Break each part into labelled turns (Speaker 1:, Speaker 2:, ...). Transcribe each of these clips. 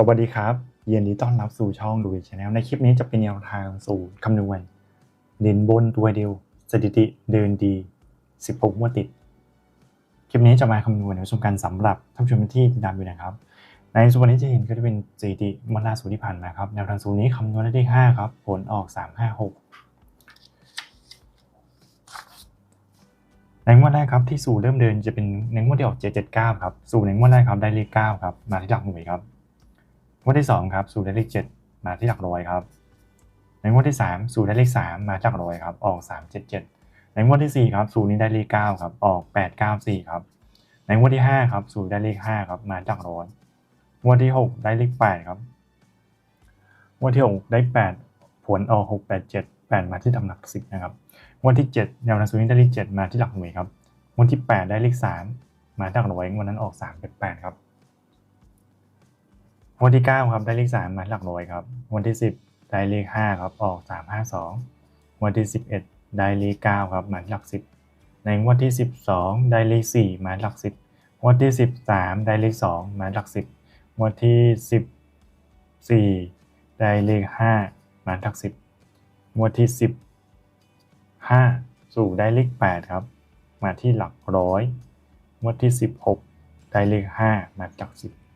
Speaker 1: สวัสดีครับยินดีต้อนรับสู่ช่องดูชาแนลในคลิปนี้จะเป็นแนวทางสู่คำนวณเด่นบนตัวเดียว สถิติเดินดี 16งวดติด คลิปนี้จะมาคำนวณในประสบการสำหรับท่านผู้ชมที่ติดตามอยู่นะครับ ในส่วนนี้จะเห็นก็จะเป็นสถิติมันล่าสุดที่ผ่านมาครับแนวทางสูตรนี้คำนวณได้ที่5ครับผลออก 356 ในงวดแรกครับที่สู่เริ่มเดินจะเป็นในงวดที่ออก779ครับสู่ในงวดแรกครับได้เลข9ครับมาที่หลักหน่วยครับ วดที่2ครับสู่ได้เลข7มาที่หลักร้อยครับ ในงวดที่ 3 สู่ได้เลข3มาจากร้อยครับออก 377 ในงวดที่4ครับสู่นี้ได้เลข9ครับออก 894ครับในงวดที่5ครับสู่ได้เลข5ครับมาจากร้อยงวดที่ 6 ได้เลข8ครับงวดที่ 6 ได้ 8 ผลออก 6 8 7 8 มาที่ตำหนัก 10 นะครับ งวดที่ 7 แนวทางสูงนี้ได้เลข7มาที่หลักหน่วยครับ งวดที่ 8 ได้เลข3มาจากร้อยงวดนั้นออก3 8 8ครับ วดที่ 9 ครับได้เลข3มาที่หลักร้อยครับงวดที่ 10 ได้เลข5ครับออก 352งวดที่ 11 ได้เลข9ครับมาหลัก 10 ในงวดที่ 12 ได้เลข4มาหลัก 10งวดที่ 13 ได้เลข2มาหลัก 10งวดที่ 14 ได้เลข5มาหลัก 10งวดที่ 15 สู่ได้เลข8ครับมาที่หลักร้อยงวดที่ 16 ได้เลข5มาหลัก 10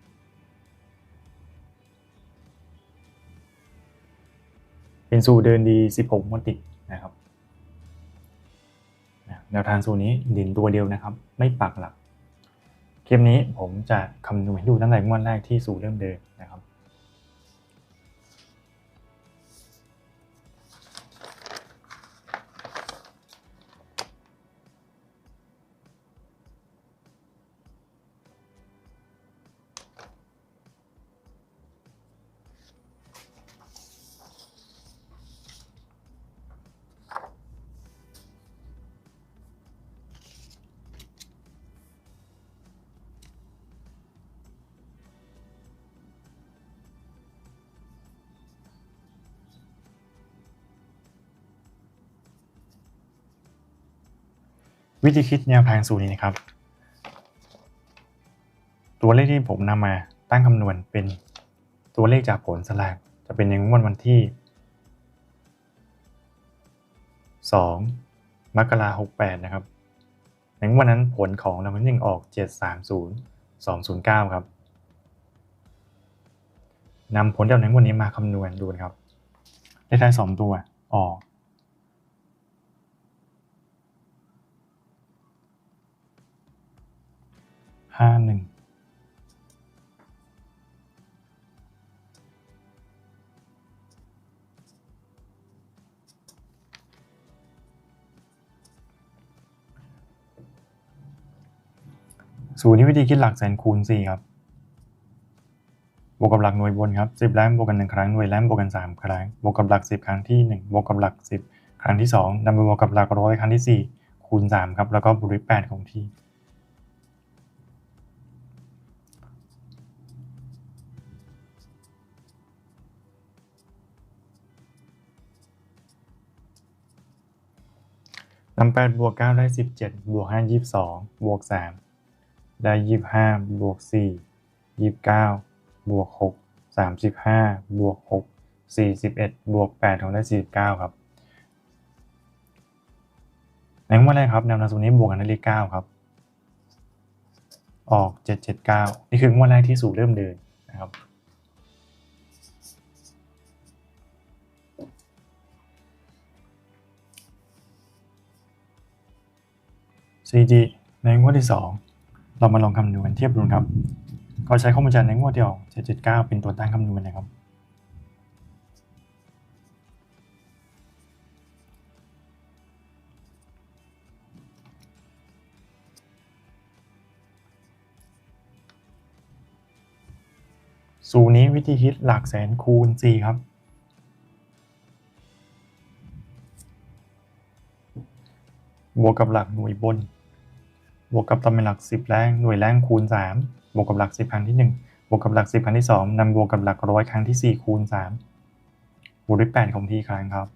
Speaker 1: เป็นสูตรเดินดี 16งวดติดนะครับแนวทางสูตรนี้ดินตัวเดียวนะครับ ไม่ปักหลัก คลิปนี้ผมจะคำนวณให้ดูตั้งแต่งวดแรกที่สูตรเริ่มเดินนะครับ วิธีคิดแนวทางสูตรนี้นะครับ ตัวเลขที่ผมนำมาตั้งคำนวณเป็นตัวเลขจากผลสลากจะเป็นในงวดวันที่ 2 มกราคม68 นะครับในงวดนั้นผลของรางวัลที่หนึ่งออก 730 209 ครับนำผลจากในงวดนี้มาคำนวณดูนะครับเลขท้าย 2 ตัวออก ห้าหนึ่งสูตรนี้วิธีคิดหลักแสนคูณ4ครับ บวกกับหลักหน่วยบนครับ10แล้มบวกกัน 1 ครั้ง หน่วยแล้มบวกกัน 3 ครั้ง บวกกับหลัก 10 ครั้งที่ 1 บวกกับหลัก 10 ครั้งที่2นำไปบวกกับหลักร้อยครั้งที่ 4 คูณ 3 ครับ แล้วก็บวกด้วย8ของที่ำแปดบวกเก้าได้สิบเจ็ดบวกห้ายี่สิบสองบวกสามได้ยี่สิบห้าบวกสี่ยี่สิบเก้าบวกหกสามสิบห้าบวกหกสี่สิบเอ็ดบวกแปดของได้สี่สิบเก้าครับในงวดแรกครับแนวทาสูนี้บวกกันได้เลขเก้าครับ ออกเจ็ดเจ็ดเก้านี่คืองวดแรกที่สูตรเริ่มเดินนะครับ CG ในงวดที่ 2 เรามาลองคำนวณเทียบดูครับ ก็ใช้ข้อมูลจากในงวดที่ออก779 เป็นตัวตั้งคำนวณนะครับ สูตรนี้วิธีคิดหลักแสนคูณ 4 ครับบวกกับหลักหน่วยบน บวกกับตำแหน่งหลัก 10 แรงหน่วยแรงคูณ 3 บวกกับหลัก 10 ครั้งที่ 1 บวกกับหลัก 10 ครั้งที่ 2นำบวกกับหลักร้อยครั้งที่ 4 คูณ 3 บวกด้วย 8 ของที่ครั้งครับ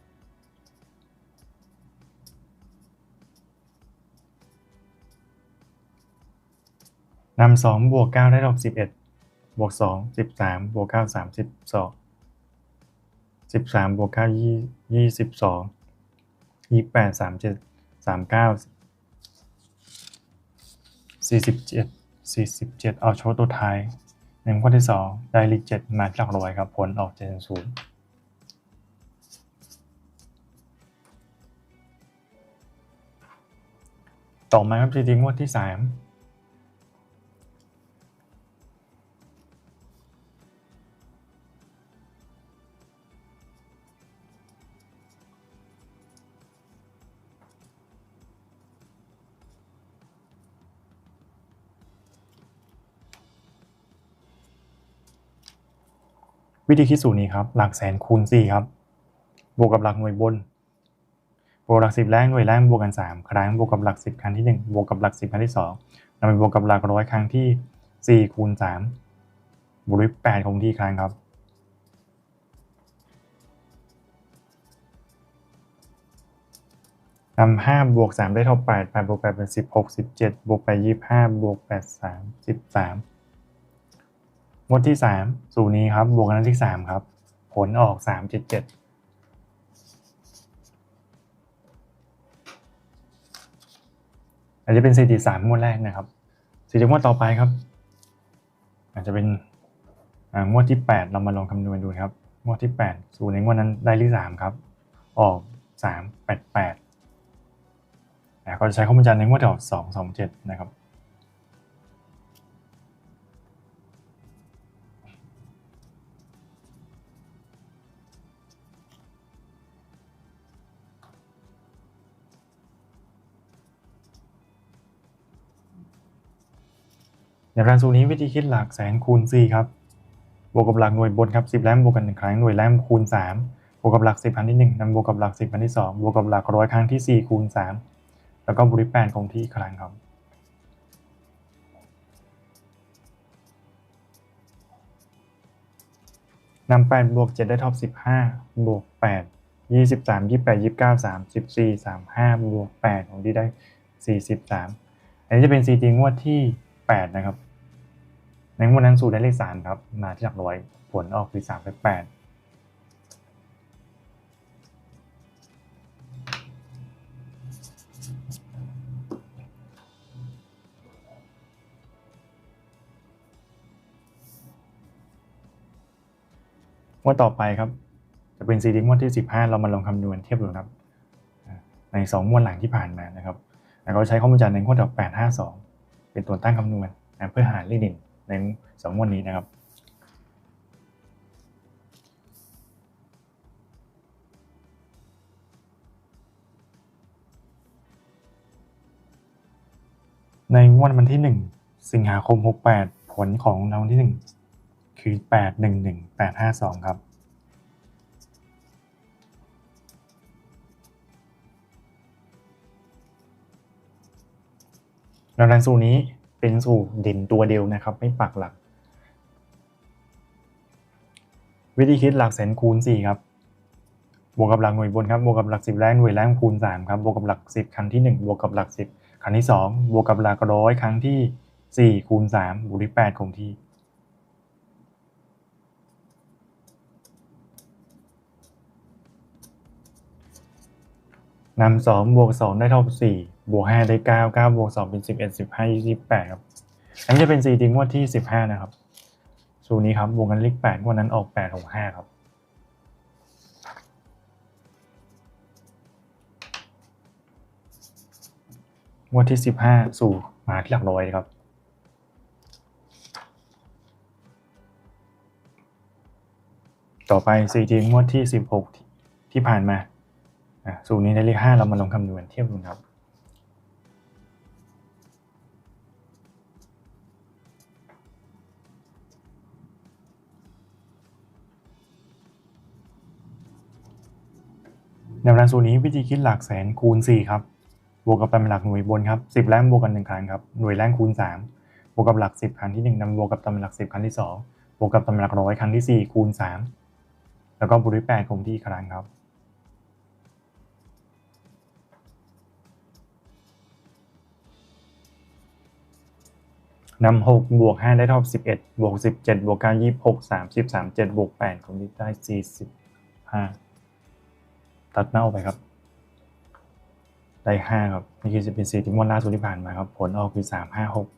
Speaker 1: นำ2บวก 9 ได้ดอก11 บวกสองสิบสามบวกเก้าสามสิบสองสิบสามบวกเก้ายี่ยี่สิบสองยี่แปดสามเจ็ดสามเก้า 47 47 เอาโชว์ตัวท้ายในข้อที่ 2 ได้ลิจ็ดมาจากรอยครับ ผลออกเจ็ศูนย์ต่อมาครับจริงๆงวดที่ 3 วิธีคิดสูตรนี้ครับ หลักแสนคูณ4ครับ บวกกับหลักหน่วยบน บวกหลักสิบแรกหน่วยแรกบวกกัน 3 ครั้ง บวกกับหลัก 10 ครั้งที่ 1 บวกกับหลัก 10 ครั้งที่2นำไปบวกกับหลักร้อยครั้งที่4คูณ3บวกด้วย8คงที่ครั้งครับนำห้าบวกสามได้เท่าแปดแปดบวกแปดเป็นสิบหกสิบเจ็ดบวกไปยี่ห้าบวกแปดสามสิบสาม งวดที่สามสูตรนี้ครับบวกกันที่สามครับ ผลออกสามเจ็ดเจ็ดอาจจะเป็นสถิติสามงวดแรกนะครับสถิติงวดต่อไปครับ อาจจะเป็นงวดที่แปดเรามาลองคำนวณดูครับงวดที่แปดสูตรในงวดนั้นได้ที่สามครับ ออกสามแปดแปดนะก็จะใช้ข้อมูลจานในงวดที่ออกสองสองเจ็ดนะครับ ในการสูตรนี้วิธีคิดหลักแสนคูณ4ครับบวกกับหลักหน่วยบนครับ10แรมบวกกันหนึ่งครั้งหน่วยแรมคูณ 3 บวกกับหลัก 10ครั้งที่1นำบวกกับหลัก 10ครั้งที่ 2 บวกกับหลักร้อยครั้งที่ 4 คูณ 3 แล้วก็บริแปดคงที่อีกครั้งครับนำ8บวก7ได้เท่า15บวก8 23 28 29 34 35บวก8ของที่ได้ 43 อันนี้จะเป็น CT งวดที่ 8 นะครับ ในงวดนั้นสูได้เลข3ครับ มาที่หลักร้อยผลออกคือ3ไป8งวดต่อไปครับ จะเป็น CT งวดที่ 15 เรามาลองคำนวณเทียบดูครับ ใน2งวดหลังที่ผ่านมานะครับแล้วก็ใช้ข้อมูลจากในงวดดอก852 เป็นตัวตั้งคำนวณเพื่อหาเลขเด่น ในสองวดนี้นะครับในงวดวันที่ 1 สิงหาคม 68 ผลของรางวัลที่ 1 คือ 811852 ครับดังนั้นสูนี้ เป็นสูตรเด่นตัวเดียวนะครับ ไม่ปักหลัก วิธีคิดหลักแสนคูณ4ครับบวกกับหลักหน่วยบนครับบวกกับหลัก10แรกหน่วยแรกคูณ3ครับบวกกับหลัก 10 ครั้งที่ 1 บวกกับหลัก 10 ครั้งที่ 2 บวกกับหลักร้อยครั้งที่ 4 คูณ3บวกด้วย8คงที่นำสองบวกสองได้เท่าสี่บวกห้าได้เก้าเก้าบวกสองเป็นสิบเอ็ดสิบห้ายี่สิบแปดครับ อันนี้จะเป็นสี่จริงวดที่สิบห้านะครับสูนี้ครับบวกกันเลขแปดงวดนั้นออกแปดหกห้าครับงวดที่สิบห้าสู่มาที่หลักร้อยครับต่อไปสี่จริงวดที่สิบหกที่ผ่านมา สูตรนี้ได้เลขห้าเรามาลองคำนวณเทียบดูครับ แนวทางสูตรนี้วิธีคิดหลักแสนคูณ 4 ครับ บวกกับตำแหน่งหลักหน่วยบนครับ10แรงบวกกัน1ครั้งครับ หน่วยแรงคูณ 3 บวกกับหลัก 10 ครั้งที่ 1นำบวกกับตำแหน่งหลัก 10 ครั้งที่ 2 บวกกับตำแหน่งหลักร้อยครั้งที่ 4 คูณ 3 แล้วก็บวกด้วย8คงที่ครั้งครับ นำหกบวกห้าได้เท่าสิบเอ็ดบวกสิบเจ็ดบวกก้ายี่สิบหกสามสิบสามเจ็ดบวกแปดคนที่ได้สี่สิบห้า ตัดหน้าออกไปครับ ได้ห้าครับนี่คือจะเป็นสี่ที่งวดล่าสุดที่ผ่านมาครับ ผลออกคือสามห้าหก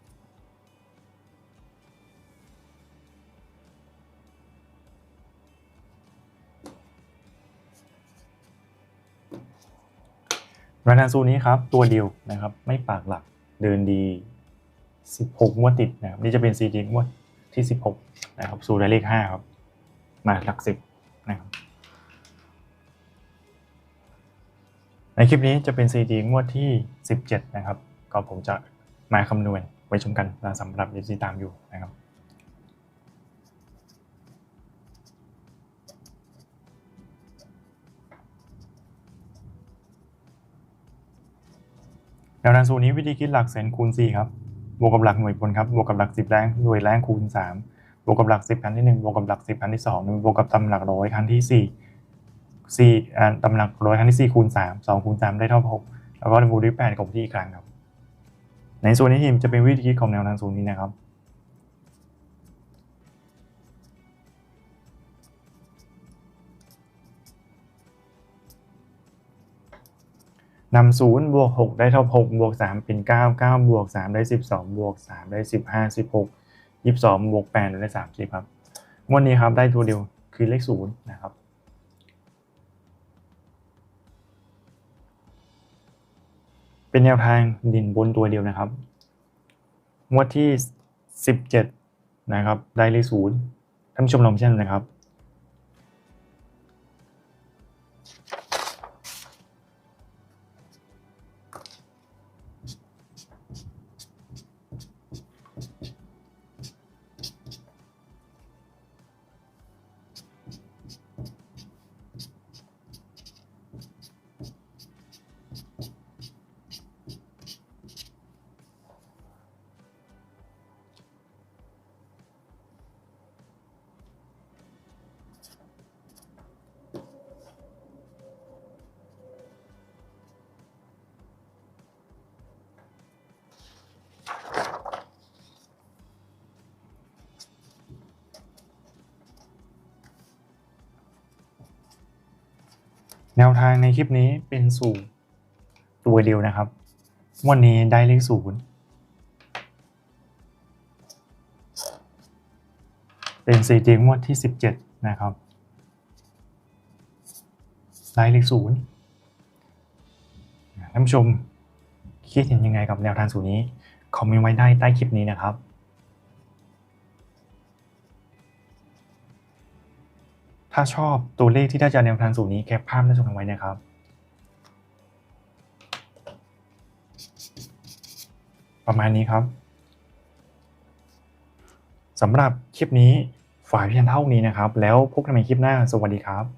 Speaker 1: รานาซูนี้ครับตัวเดียวนะครับไม่ปากหลักเดินดี 16งวดติดนะครับนี่จะเป็นซีดีงวดที่ 16นะครับสู่ได้เลข5ครับมาหลัก 10นะครับ ในคลิปนี้จะเป็นซีดีงวดที่ 17 นะครับ ก็ผมจะมาคำนวณไว้ชมกันนะสำหรับยิที่ตามอยู่นะครับ แนวทางสูตรนี้วิธีคิดหลักแสนคูณ 4 ครับ บวกกับหลักหน่วยผลครับ บวกกับหลัก 10แรงหน่วยแรงคูณ 3 บวกกับหลัก 10ครั้งที่ 1 บวกกับหลัก 10ครั้งที่ 2 บวกกับตำหลักร้อยครั้งที่ 4 4อ่าตำหลักร้อยครั้งที่ 4 คูณ 3 2 คูณ 3 ได้เท่ากับ6แล้วก็บวกด้วย8กับที่อีกครั้งครับ ในส่วนนี้ทีมจะเป็นวิธีคิดของแนวทางสูตรนี้นะครับนำศูนย์บวกหกได้เท่าหกบวกสามเป็นเก้าเก้าบวกสามได้สิบสองบวกสามได้สิบห้าสิบหกยี่สิบสองบวกแปดได้สามสิบครับงวันนี้ครับได้ตัวเดียวคือเลขศูนย์นะครับ เป็นแนวทางดินบนตัวเดียวนะครับงวดที่สิบเจ็ดนะครับ ได้เลขศูนย์ท่านผู้ชมลองเช่นนะครับ แนวทางในคลิปนี้เป็นสูตรตัวเดียวนะครับ วันนี้ได้เลขศูนย์เป็นสีจริงวดที่ 17 นะครับ ได้เลขศูนย์ท่านผู้ชมคิดเห็นยังไงกับแนวทางสูตรนี้ คอมเมนต์ไว้ได้ใต้คลิปนี้นะครับ ถ้าชอบตัวเลขที่ได้จากแนวทางสูตรนี้แคปภาพและส่งทาไว้นะครับ ประมาณนี้ครับสำหรับคลิปนี้ฝ่ายเพียงเท่านี้นะครับ แล้วพบกันใหม่คลิปหน้า สวัสดีครับ